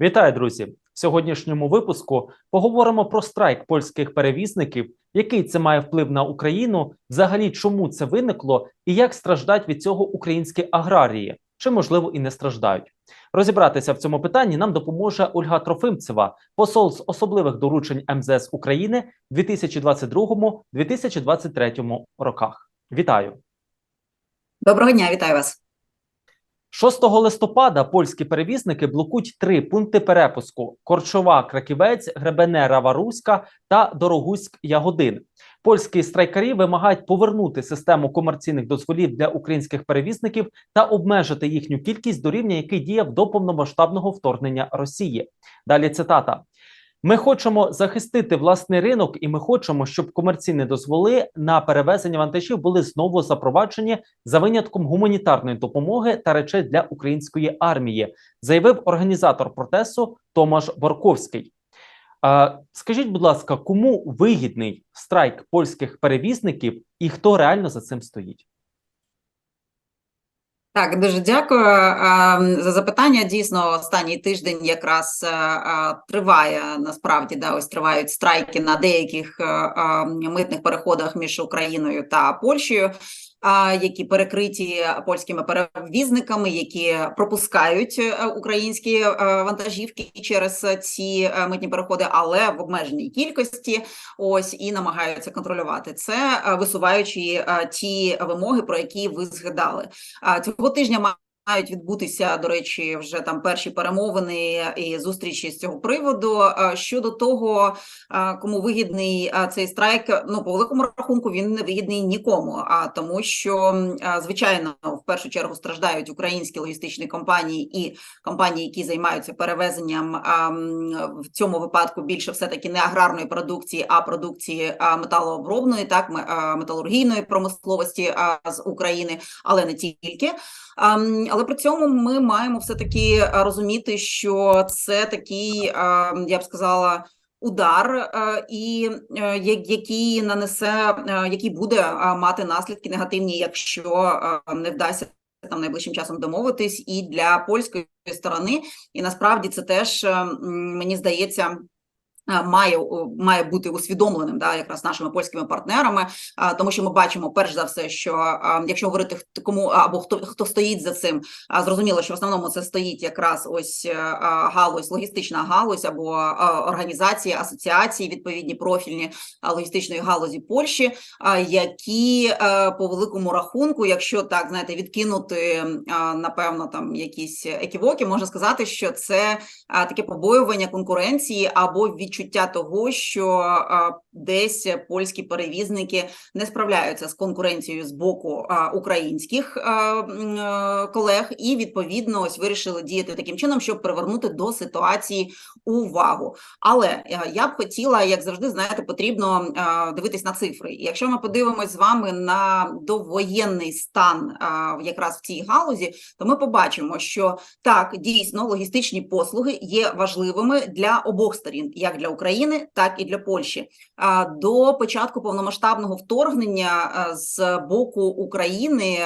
Вітаю, друзі! В сьогоднішньому випуску поговоримо про страйк польських перевізників, який це має вплив на Україну, взагалі чому це виникло, і як страждають від цього українські аграрії, чи можливо і не страждають. Розібратися в цьому питанні нам допоможе Ольга Трофимцева, посол з особливих доручень МЗС України в 2022-2023 роках. Вітаю! Доброго дня, вітаю вас. 6 листопада польські перевізники блокують три пункти перепуску: Корчова, Краківець, Гребене, Раваруська та Дорогуськ Ягодин. Польські страйкарі вимагають повернути систему комерційних дозволів для українських перевізників та обмежити їхню кількість до рівня, який діяв до повномасштабного вторгнення Росії. Далі цитата. Ми хочемо захистити власний ринок, і ми хочемо, щоб комерційні дозволи на перевезення вантажів були знову запроваджені за винятком гуманітарної допомоги та речей для української армії, заявив організатор протесту Томаш Борковський. Скажіть, будь ласка, кому вигідний страйк польських перевізників і хто реально за цим стоїть? Так, дуже дякую е, за запитання. Дійсно, останній тиждень якраз е, е, триває насправді да, ось тривають страйки на деяких митних переходах між Україною та Польщею. Які перекриті польськими перевізниками, які пропускають українські вантажівки через ці митні переходи, але в обмеженій кількості, ось і намагаються контролювати це, висуваючи ті вимоги, про які ви згадали цього тижня. Мають відбутися, до речі, вже там перші перемовини і зустрічі з цього приводу. Щодо того, кому вигідний цей страйк, ну по великому рахунку він не вигідний нікому. А тому, що звичайно в першу чергу страждають українські логістичні компанії і компанії, які займаються перевезенням в цьому випадку більше все таки не аграрної продукції, а продукції металообробної, так металургійної промисловості з України, але не тільки. Але при цьому ми маємо все таки розуміти, що це такий, я б сказала. Удар, і який нанесе, який буде мати наслідки негативні, якщо не вдасться там найближчим часом домовитись, і для польської сторони, і насправді це теж мені здається. Має має бути усвідомленим да якраз нашими польськими партнерами, тому що ми бачимо перш за все, що якщо говорити кому або хто хто стоїть за цим, зрозуміло, що в основному це стоїть якраз ось галузь, логістична галузь або організації, асоціації, відповідні профільні логістичної галузі Польщі, які по великому рахунку, якщо так знаєте, відкинути напевно там якісь еківоки, можна сказати, що це таке побоювання конкуренції або від відчуття того, що десь польські перевізники не справляються з конкуренцією з боку українських а, колег, і відповідно ось вирішили діяти таким чином, щоб привернути до ситуації увагу. Але я б хотіла, як завжди, знаєте, потрібно дивитись на цифри. І якщо ми подивимось з вами на довоєнний стан якраз в цій галузі, то ми побачимо, що так дійсно логістичні послуги є важливими для обох сторін, як для для України, так і для Польщі. До початку повномасштабного вторгнення з боку України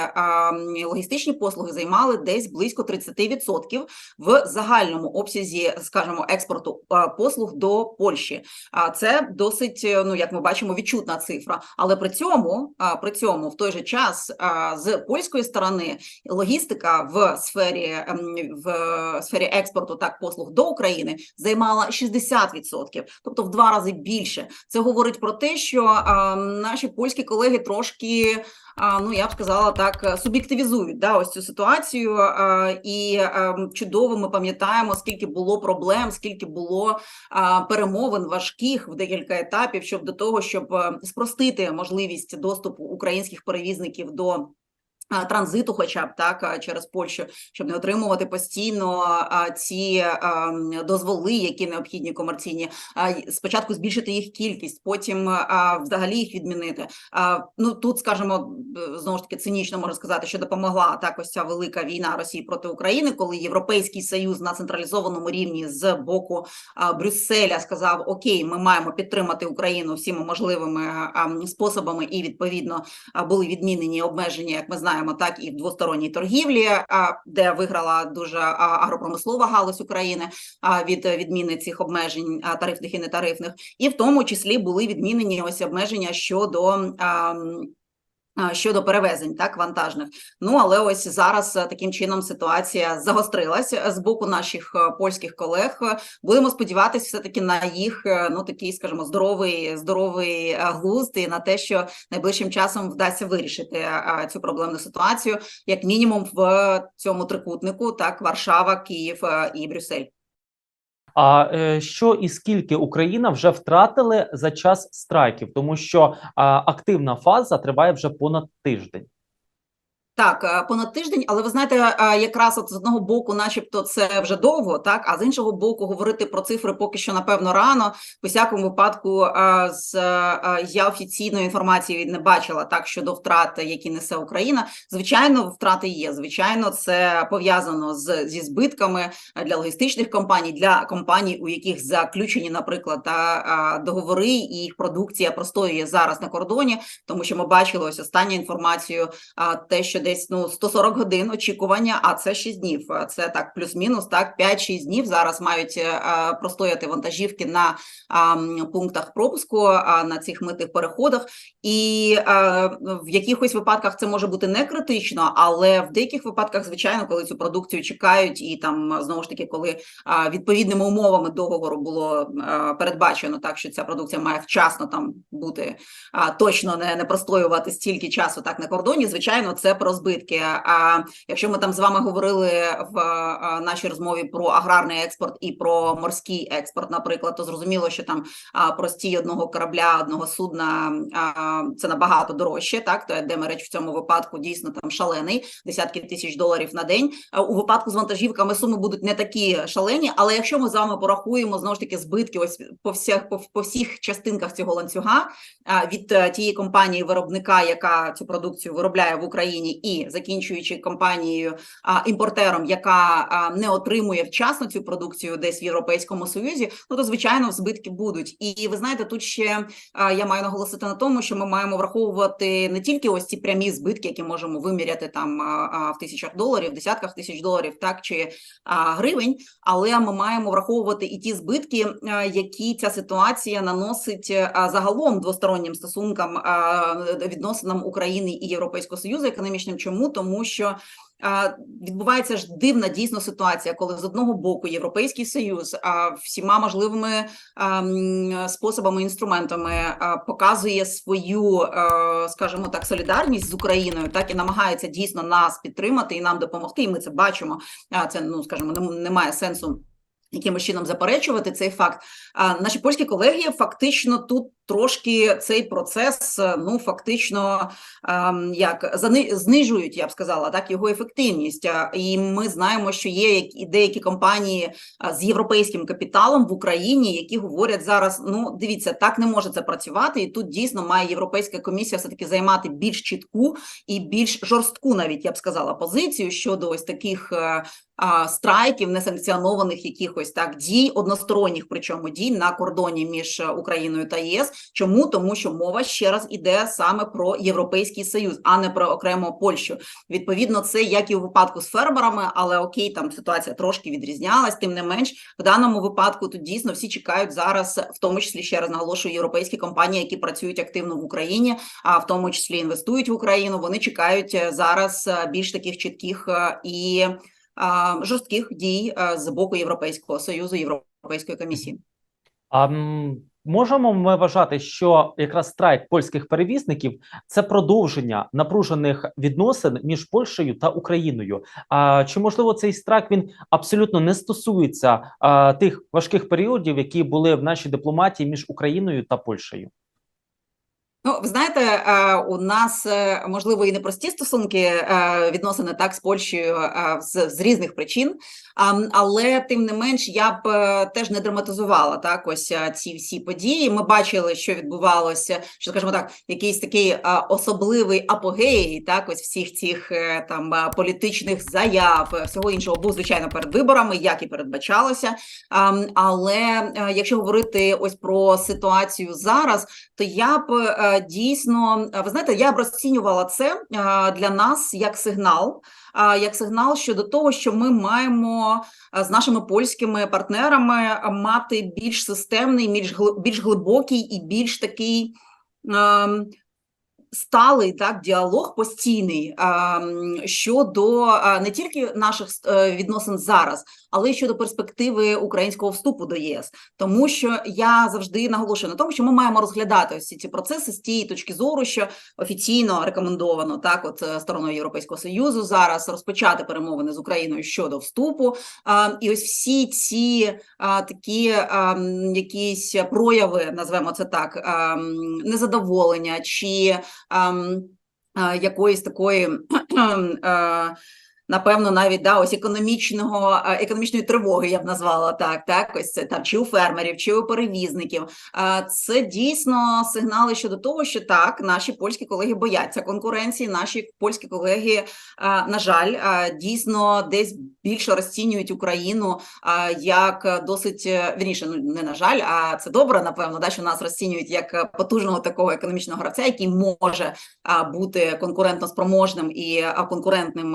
логістичні послуги займали десь близько 30% в загальному обсязі, скажімо, експорту послуг до Польщі. А це досить, ну як ми бачимо, відчутна цифра. Але при цьому при цьому в той же час з польської сторони логістика в сфері в сфері експорту так послуг до України займала 60% тобто в два рази більше. Це говорить про те, що а, наші польські колеги трошки. Ну, я б сказала так, суб'єктивізують да, ось цю ситуацію, і чудово ми пам'ятаємо, скільки було проблем, скільки було перемовин важких в декілька етапів, щоб до того, щоб спростити можливість доступу українських перевізників до Транзиту, хоча б так через Польщу, щоб не отримувати постійно ці дозволи, які необхідні комерційні, спочатку збільшити їх кількість, потім взагалі їх відмінити. Ну тут скажімо, знову ж таки цинічно можна сказати, що допомогла так ось ця велика війна Росії проти України, коли Європейський Союз на централізованому рівні з боку Брюсселя сказав: Окей, ми маємо підтримати Україну всіма можливими способами, і відповідно були відмінені обмеження, як ми знаємо знаємо, так і в двосторонній торгівлі, де виграла дуже агропромислова галузь України від відміни цих обмежень тарифних і нетарифних, і в тому числі були відмінені ось обмеження щодо. А, Щодо перевезень так вантажних, ну але ось зараз е, таким чином ситуація загострилася з боку наших е, польських колег. Е, Будемо сподіватися, все таки на їх е, ну такий, скажімо, здоровий, здоровий е, глузд і на те, що найближчим часом вдасться вирішити е, цю проблемну ситуацію, як мінімум в цьому трикутнику, так Варшава, Київ е, і Брюссель. А е, що і скільки Україна вже втратили за час страйків, тому що активна фаза триває вже понад тиждень. Так, е, понад тиждень, але ви знаєте, е, якраз от з одного боку, начебто, це вже довго, так а з іншого боку, говорити про цифри поки що напевно рано. В усякому випадку, е, з я офіційної інформації не бачила так щодо втрат, які несе Україна. Звичайно, втрати є. Звичайно, це пов'язано з зі збитками для логістичних компаній, для компаній, у яких заключені, наприклад, та договори, і їх продукція простоює зараз на кордоні, тому що ми бачили ось останню інформацію те, що десь ну 140 годин очікування, а це 6 днів. Це так, плюс-мінус, так 5-6 днів зараз мають е, простояти вантажівки на пунктах пропуску на цих митних переходах. І в якихось випадках це може бути не критично, але в деяких випадках, звичайно, коли цю продукцію чекають, і там знову ж таки, коли відповідними умовами договору було передбачено так, що ця продукція має вчасно там бути точно не, не простоювати стільки часу так на кордоні. Звичайно, це про збитки. А якщо ми там з вами говорили в нашій розмові про аграрний експорт і про морський експорт, наприклад, то зрозуміло, що там а, простій одного корабля, одного судна це набагато дорожче. Так то демереч в цьому випадку дійсно там шалений, десятки тисяч доларів на день. У випадку з вантажівками суми будуть не такі шалені, але якщо ми з вами порахуємо знову ж таки збитки, ось по всіх по, по всіх частинках цього ланцюга від е, тієї компанії виробника, яка цю продукцію виробляє в Україні, і закінчуючи компанією а, імпортером, яка а, не отримує вчасно цю продукцію десь в Європейському Союзі, ну то звичайно збитки будуть. І ви знаєте, тут ще а, я маю наголосити на тому, що ми маємо враховувати не тільки ось ці прямі збитки, які можемо виміряти там а, в тисячах доларів, десятках тисяч доларів, так чи а, гривень, але ми маємо враховувати і ті збитки, а, які ця ситуація наносить а, загалом двостороннім стосункам а, відносинам України і Європейського Союзу економічним. Чому тому, що відбувається ж дивна дійсно ситуація, коли з одного боку Європейський Союз а, всіма можливими способами інструментами показує свою, скажімо так, солідарність з Україною, так і намагається дійсно нас підтримати і нам допомогти. І ми це бачимо. А це ну скажімо, немає сенсу. Якимось чином заперечувати цей факт. А наші польські колеги фактично тут трошки цей процес, е, ну фактично ем, як знижують, я б сказала, так його ефективність. І ми знаємо, що є як- деякі компанії з європейським капіталом в Україні, які говорять зараз: ну дивіться, так не може це працювати, і тут дійсно має європейська комісія все таки займати більш чітку і більш жорстку, навіть я б сказала, позицію щодо ось таких. е, страйків, несанкціонованих якихось так дій, односторонніх, причому дій на кордоні між е, Україною та ЄС. Чому тому, що мова ще раз іде саме про європейський союз, а не про окремо Польщу. Відповідно, це як і у випадку з фермерами, але окей, там ситуація трошки відрізнялась. Тим не менш, в даному випадку тут дійсно всі чекають зараз, в тому числі ще раз наголошую, європейські компанії, які працюють активно в Україні, а в тому числі інвестують в Україну. Вони чекають е, зараз е, більш таких чітких е, і жорстких дій з боку Європейського союзу, Європейської комісії. М, можемо ми вважати, що якраз страйк польських перевізників це продовження напружених відносин між Польщею та Україною. А чи можливо цей страйк він абсолютно не стосується а, тих важких періодів, які були в нашій дипломатії між Україною та Польщею? Ну, ви знаєте, е, у нас е, можливо і непрості стосунки е, відносини так з Польщею з, з різних причин, але тим не менш я б е, теж не драматизувала так ось е, ці всі події. Ми бачили, що відбувалося, що скажімо так, якийсь такий е, особливий апогей, так ось всіх цих там політичних заяв, всього іншого був звичайно перед виборами, як і передбачалося. Але якщо говорити ось про ситуацію зараз, то я б дійсно, ви знаєте, я б розцінювала це для нас як сигнал, як сигнал щодо того, що ми маємо з нашими польськими партнерами мати більш системний, більш глибокий і більш такий. Ем, Сталий так діалог постійний ем, щодо е, не тільки наших е, відносин зараз, але й щодо перспективи українського вступу до ЄС. Тому що я завжди наголошую на тому, що ми маємо розглядати ось ці процеси з тієї точки зору, що офіційно рекомендовано так, от е, стороною Європейського союзу зараз розпочати перемовини з Україною щодо вступу. І ось всі ці такі якісь прояви, назвемо це так, незадоволення чи якоїсь такої. Напевно, навіть да, ось економічного е, економічної тривоги я б назвала так. Так, ось це там чи у фермерів, чи у перевізників. Це дійсно сигнали щодо того, що так, наші польські колеги бояться конкуренції. Наші польські колеги, на жаль, дійсно десь більше розцінюють Україну як досить е, вірніше, ну не на жаль, а це добре, напевно, да, що нас розцінюють як е, потужного такого економічного гравця, який може бути конкурентно спроможним і конкурентним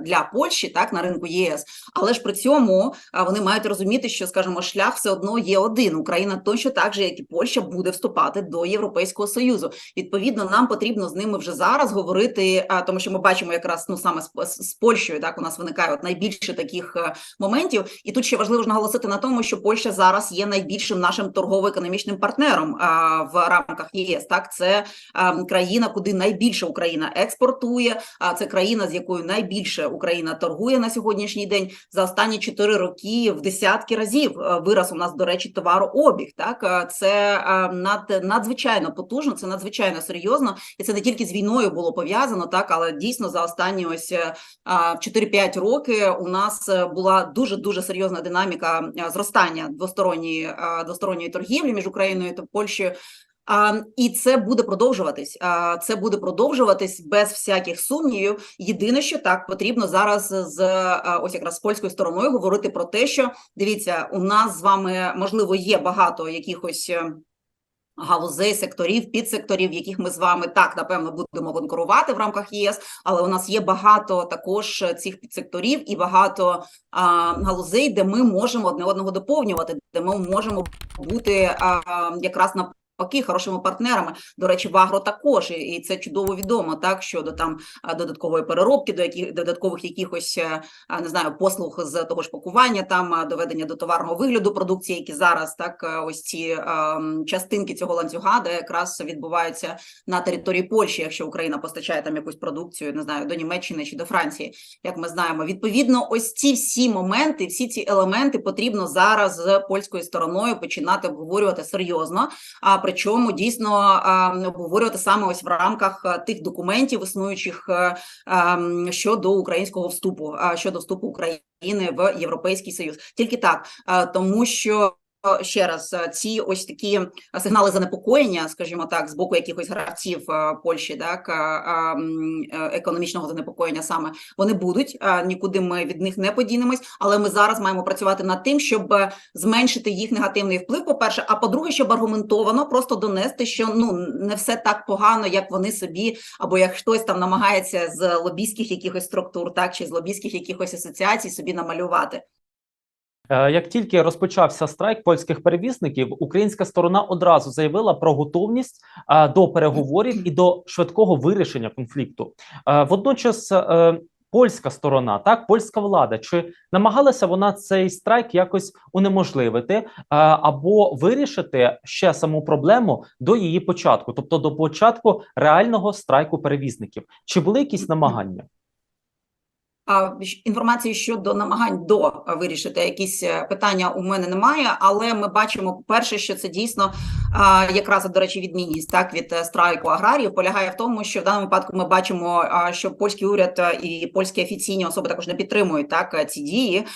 для Польщі, так на ринку ЄС. Але ж при цьому вони мають розуміти, що скажімо, шлях все одно є один. Україна точно так же, як і Польща, буде вступати до Європейського союзу. Відповідно, нам потрібно з ними вже зараз говорити, тому що ми бачимо якраз ну саме з, Польщею, так у нас виникає от найбільше таких е, моментів. І тут ще важливо ж наголосити на тому, що Польща зараз є найбільшим нашим торгово-економічним партнером в рамках ЄС. Так, це а, країна, куди найбільше Україна експортує. А це країна, з якою найбільше Україна торгує на сьогоднішній день. За останні 4 роки в десятки разів е, вираз у нас, до речі, товарообіг. Так Е, це е, над надзвичайно потужно, це надзвичайно серйозно, і це не тільки з війною було пов'язано, так але дійсно за останні ось е, а, 4-5 роки у нас була дуже дуже серйозна динаміка зростання двосторонньої двосторонньої торгівлі між Україною та Польщею. А, і це буде продовжуватись. А, це буде продовжуватись без всяких сумнівів. Єдине, що так потрібно зараз з ось якраз з польською стороною говорити про те, що дивіться, у нас з вами можливо є багато якихось. е, Галузей, секторів, підсекторів, яких ми з вами так напевно будемо конкурувати в рамках єС, але у нас є багато також цих підсекторів і багато а, галузей, де ми можемо одне одного доповнювати, де ми можемо бути а, якраз на навпаки, хорошими партнерами. До речі, в агро також, і- це чудово відомо, так щодо там додаткової переробки, до яких додаткових якихось е, не знаю послуг з того ж пакування, там доведення до товарного вигляду продукції, які зараз так е, ось ці ем, частинки цього ланцюга, де якраз відбуваються на території Польщі, якщо Україна постачає там якусь продукцію, не знаю, до Німеччини чи до Франції, як ми знаємо. Відповідно, ось ці всі моменти, всі ці елементи потрібно зараз з польською стороною починати обговорювати серйозно. А причому дійсно обговорювати саме ось в рамках тих документів, існуючих а, щодо українського вступу, щодо вступу України в Європейський Союз. Тільки так, тому що. Е, Ще раз е, ці ось такі е, сигнали занепокоєння, скажімо так, з боку якихось гравців Польщі, так економічного занепокоєння саме вони будуть. Нікуди ми від них не подінемось, але ми зараз маємо працювати над тим, щоб зменшити їх негативний вплив. По перше, а по-друге, щоб аргументовано просто донести, що ну не все так погано, як вони собі, або як хтось там намагається з лобійських якихось структур, так чи з лобійських якихось асоціацій собі намалювати. Е, Як тільки розпочався страйк польських перевізників, українська сторона одразу заявила про готовність е, до переговорів і до швидкого вирішення конфлікту. Е, Водночас, польська сторона, так польська влада, чи намагалася вона цей страйк якось унеможливити або вирішити ще саму проблему до її початку, тобто до початку реального страйку перевізників? Чи були якісь намагання? Інформації щодо намагань до вирішити якісь е, питання у мене немає, але ми бачимо, по-перше, що це дійсно якраз до речі, відмінність так від е, страйку аграріїв полягає в тому, що в даному випадку ми бачимо, що польський уряд е, і польські офіційні особи також не підтримують так е, ці дії.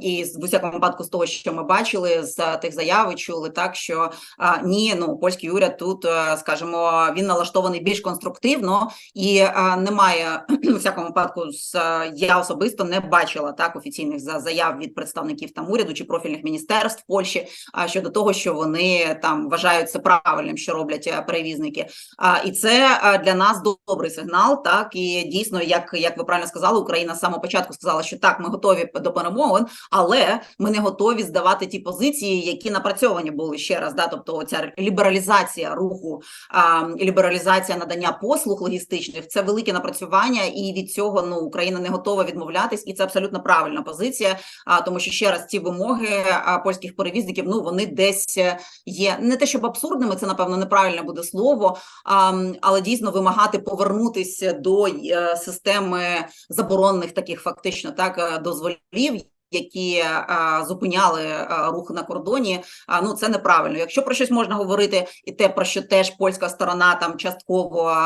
І в усякому випадку, з того, що ми бачили, з тих заяв чули, так що ні, ну польський уряд тут, скажімо, він налаштований більш конструктивно і немає у всякому випадку я особисто не бачила так офіційних за- заяв від представників там уряду чи профільних міністерств Польщі щодо того, що вони там вважають. Вважають це правильним, що роблять е, перевізники. А, і це е, для нас добрий сигнал. Так і дійсно, як, як ви правильно сказали, Україна з самого початку сказала, що так, ми готові до перемовин, але ми не готові здавати ті позиції, які напрацьовані були ще раз. Да, тобто ця лібералізація руху, а, лібералізація надання послуг логістичних це велике напрацювання, і від цього ну Україна не готова відмовлятись, і це абсолютно правильна позиція. А тому, що ще раз ці вимоги а, польських перевізників, ну вони десь е, є не те, щоб абсурдними, це напевно неправильне буде слово, але дійсно вимагати повернутися до е, системи заборонених таких фактично так е, дозволів. Які е, зупиняли е, рух на кордоні, а ну це неправильно. Якщо про щось можна говорити, і те про що теж польська сторона там частково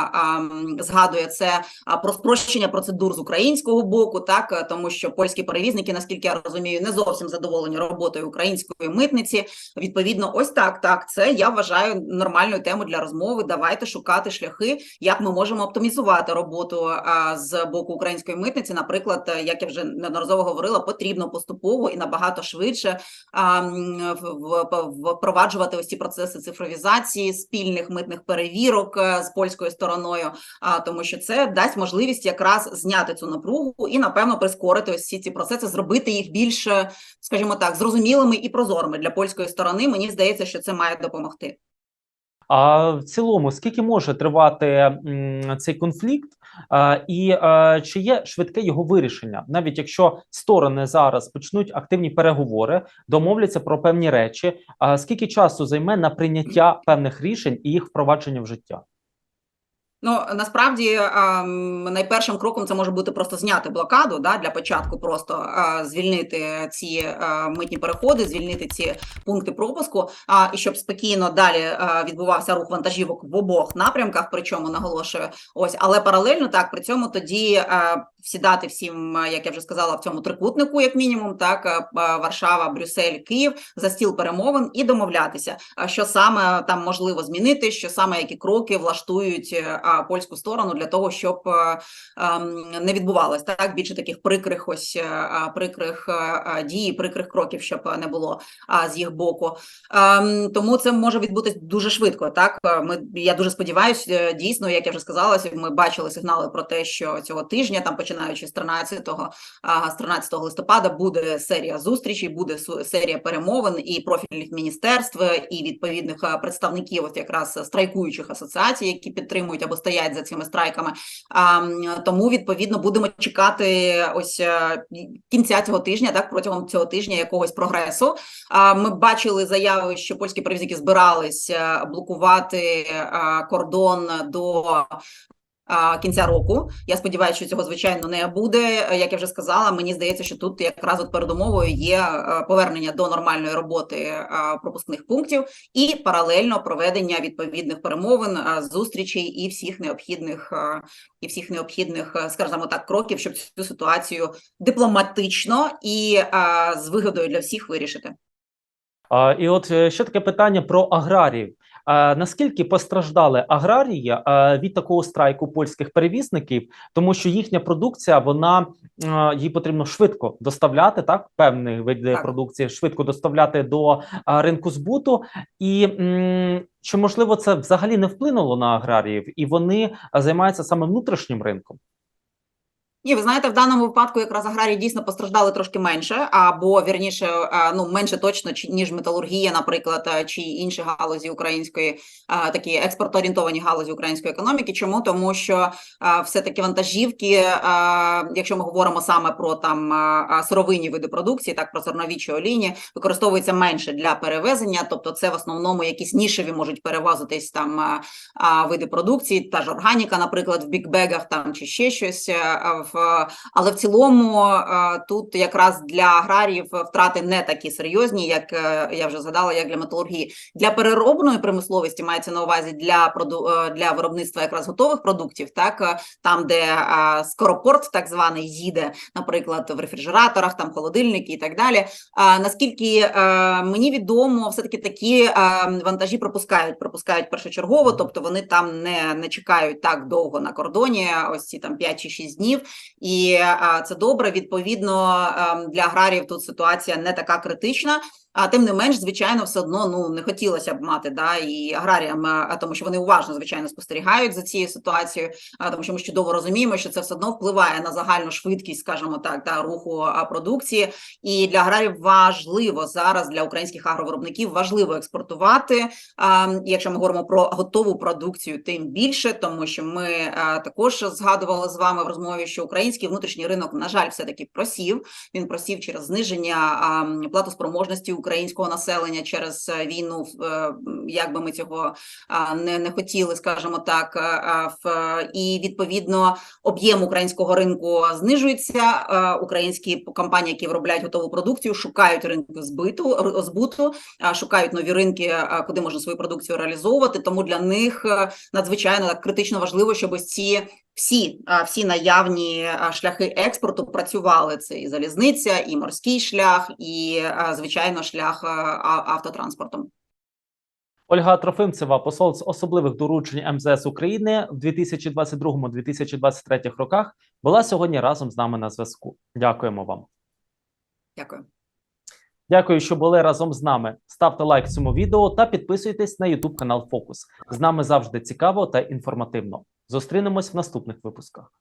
згадує це про спрощення процедур з українського боку, так е, тому що польські перевізники, наскільки я розумію, не зовсім задоволені роботою української митниці. Відповідно, ось так. Так, це я вважаю нормальною темою для розмови. Давайте шукати шляхи, як ми можемо оптимізувати роботу з боку української митниці. Наприклад, як я вже неодноразово говорила, потрібно поступово і набагато швидше впроваджувати ось ці процеси цифровізації спільних митних перевірок е, з польською стороною, а тому що це дасть можливість якраз зняти цю напругу і напевно прискорити ось всі ці процеси, зробити їх більш, е, скажімо так, зрозумілими і прозорими для польської сторони. Мені здається, що це має допомогти. А в цілому, скільки може тривати цей конфлікт, і чи є швидке його вирішення, навіть якщо сторони зараз почнуть активні переговори, домовляться про певні речі, скільки часу займе на прийняття певних рішень і їх впровадження в життя? Ну насправді найпершим кроком це може бути просто зняти блокаду. Да, для початку просто звільнити ці митні переходи, звільнити ці пункти пропуску. А і щоб спокійно далі відбувався рух вантажівок в обох напрямках. Причому наголошую, ось але паралельно так при цьому тоді сідати всім, е, як я вже сказала, в цьому трикутнику, як мінімум, так е, е, Варшава, Брюссель, Київ за стіл перемовин і домовлятися, що саме там можливо змінити, що саме які кроки влаштують польську сторону для того, щоб ем, не відбувалось так більше таких прикрих ось прикрих дій, прикрих кроків, щоб не було з їх боку. Ем, тому це може відбутись дуже швидко. Так ми я дуже сподіваюся, дійсно, як я вже сказала, ми бачили сигнали про те, що цього тижня, там починаючи з 13 а, з 13 листопада, буде серія зустрічей, буде серія перемовин і профільних міністерств, е, і відповідних е, представників, от якраз страйкуючих асоціацій, які підтримують або стоять за цими страйками. Тому відповідно будемо чекати ось е, кінця цього тижня, так протягом цього тижня якогось прогресу. Ми бачили заяви, що польські перевізники збирались блокувати кордон до. Кінця року я сподіваюся, що цього звичайно не буде. Як я вже сказала, мені здається, що тут якраз от передумовою є е, повернення до нормальної роботи е, пропускних пунктів і паралельно проведення відповідних перемовин, е, зустрічей і всіх необхідних і всіх необхідних, скажімо так, кроків, щоб цю ситуацію дипломатично і з вигодою для всіх вирішити. І от ще таке питання про аграріїв. Наскільки постраждали аграрії від такого страйку польських перевізників, тому що їхня продукція вона їй потрібно швидко доставляти так певні види Так. продукції, швидко доставляти до ринку збуту, і чи можливо це взагалі не вплинуло на аграріїв, і вони займаються саме внутрішнім ринком? Ні, ви знаєте, в даному випадку якраз аграрії дійсно постраждали трошки менше, або вірніше, е, ну менше точно, ніж металургія, наприклад, е, чи інші галузі української, е, такі експортоорієнтовані галузі української економіки. Чому тому, що е, все-таки вантажівки, якщо ми говоримо саме про там сировинні види продукції, так про зернові чи олійні, використовуються менше для перевезення, тобто це в основному якісь нішеві можуть перевозитись там види продукції, та ж органіка, наприклад, в бікбегах там чи ще щось. В, але в цілому е, тут якраз для аграріїв втрати не такі серйозні, як е, я вже згадала, як для металургії. Для переробної промисловості мається на увазі для проду е, для виробництва якраз готових продуктів, так е, там, де е, скоропорт, так званий, їде, наприклад, в рефрижераторах, там холодильники і так далі. А, наскільки е, мені відомо, все таки такі е, вантажі пропускають, пропускають першочергово, тобто вони там не, не чекають так довго на кордоні, ось ці там 5 чи 6 днів, і е, це добре. Відповідно, е, для аграріїв тут ситуація не така критична. А тим не менш, звичайно, все одно ну не хотілося б мати да і аграріям, тому що вони уважно звичайно спостерігають за цією ситуацією, тому що ми чудово розуміємо, що це все одно впливає на загальну швидкість, скажімо так, да руху продукції. І для аграрів важливо зараз для українських агровиробників важливо експортувати. Якщо ми говоримо про готову продукцію, тим більше, тому що ми також згадували з вами в розмові, що український внутрішній ринок, на жаль, все таки просів. Він просів через зниження платоспроможності українського населення через е, війну. е, Як би ми цього не, не хотіли, скажімо так, а, в і відповідно об'єм українського ринку знижується. Українські компанії, які виробляють готову продукцію, шукають ринки збиту збуту, шукають нові ринки, куди можна свою продукцію реалізовувати. Тому для них е, надзвичайно так критично важливо, щоб ось ці всі, всі наявні шляхи експорту працювали. Це і залізниця, і морський шлях, і звичайно шлях автотранспортом. Ольга Трофимцева, посол з особливих доручень МЗС України в 2022-2023 роках, була сьогодні разом з нами на зв'язку. Дякуємо вам. Дякую. Дякую, що були разом з нами. Ставте лайк цьому відео та підписуйтесь на YouTube канал Фокус. З нами завжди цікаво та інформативно. Зустрінемось в наступних випусках.